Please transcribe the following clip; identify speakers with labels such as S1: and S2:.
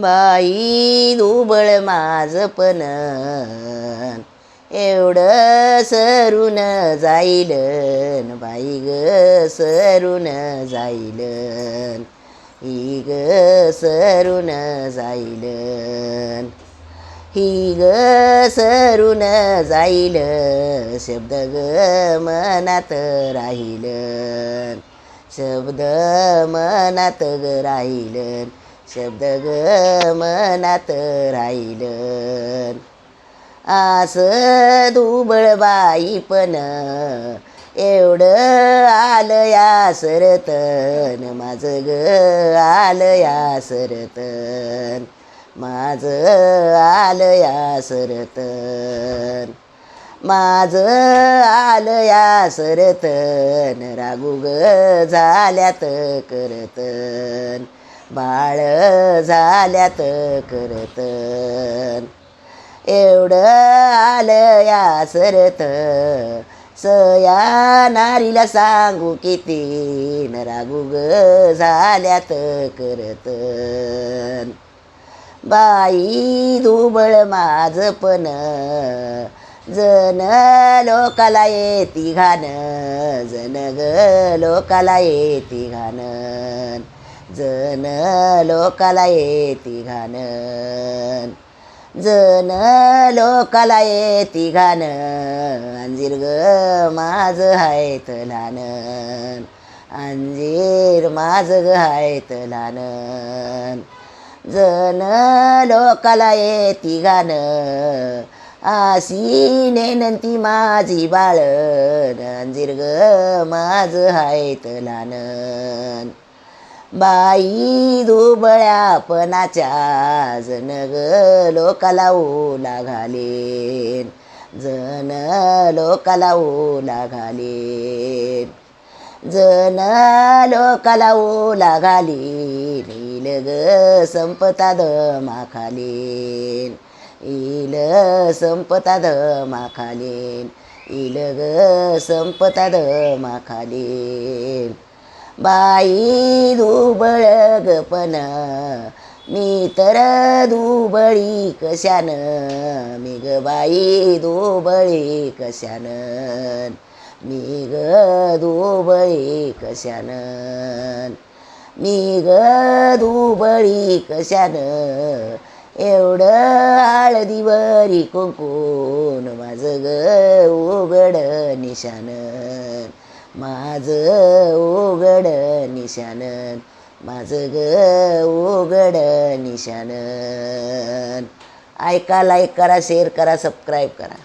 S1: बाई दुबळ माझ पण. एवढं सरून जाईल बाई ग सरून जाईल. ही ग सरून जाईल. ही ग सरून जाईल शब्द ग मनात राहील. शब्द मनात ग राहील. शब्द ग मनात राहिलं. आस दुबळ बाई पण एवढं आलं या सरतन. माझं ग आलं या सरतन. माझं आलं या सरतन. माझं आलं या सरतन. रागू ग झाल्यात करतन. बाळ झाल्यात करत. एवढं आलं या सरत. सया नारीला सांगू किती न रागू ग झाल्यात करत. बाई दुबळ माझ पण. जन लोकाला येती घाण. जन ग लोकाला येती घाण. जन लोकाला येती घाण जन लोकाला येती घाण अंजीर ग माझ हायत लहान अंजीर माझ ग हायत लहान जन लोकाला येती घाण आशी नेनंती माझी बाळ अंजीर ग माझ हायत लहान बाई दुबळ्यापणाच्या जन ग लोकाला ओला घालेन. जन लोकाला ओला घालेन. जन लोकाला ओला घालीन. इल ग संपता दमा खालीन. इल संपता दमा खालीन. इल ग संपता दमा खालीन. बाई दुबळ गपन मी तर दुबळी कशान? मी ग बाई दुबळी कशान? मी ग दुबळी कशान? मी ग दुबळी कशान? एवढं हळदीवरी कुंकून माझं ग उघड निशान. माझं उघड निशान माझं ग उघड निशान. ऐका लाईक करा शेअर करा सबस्क्राईब करा.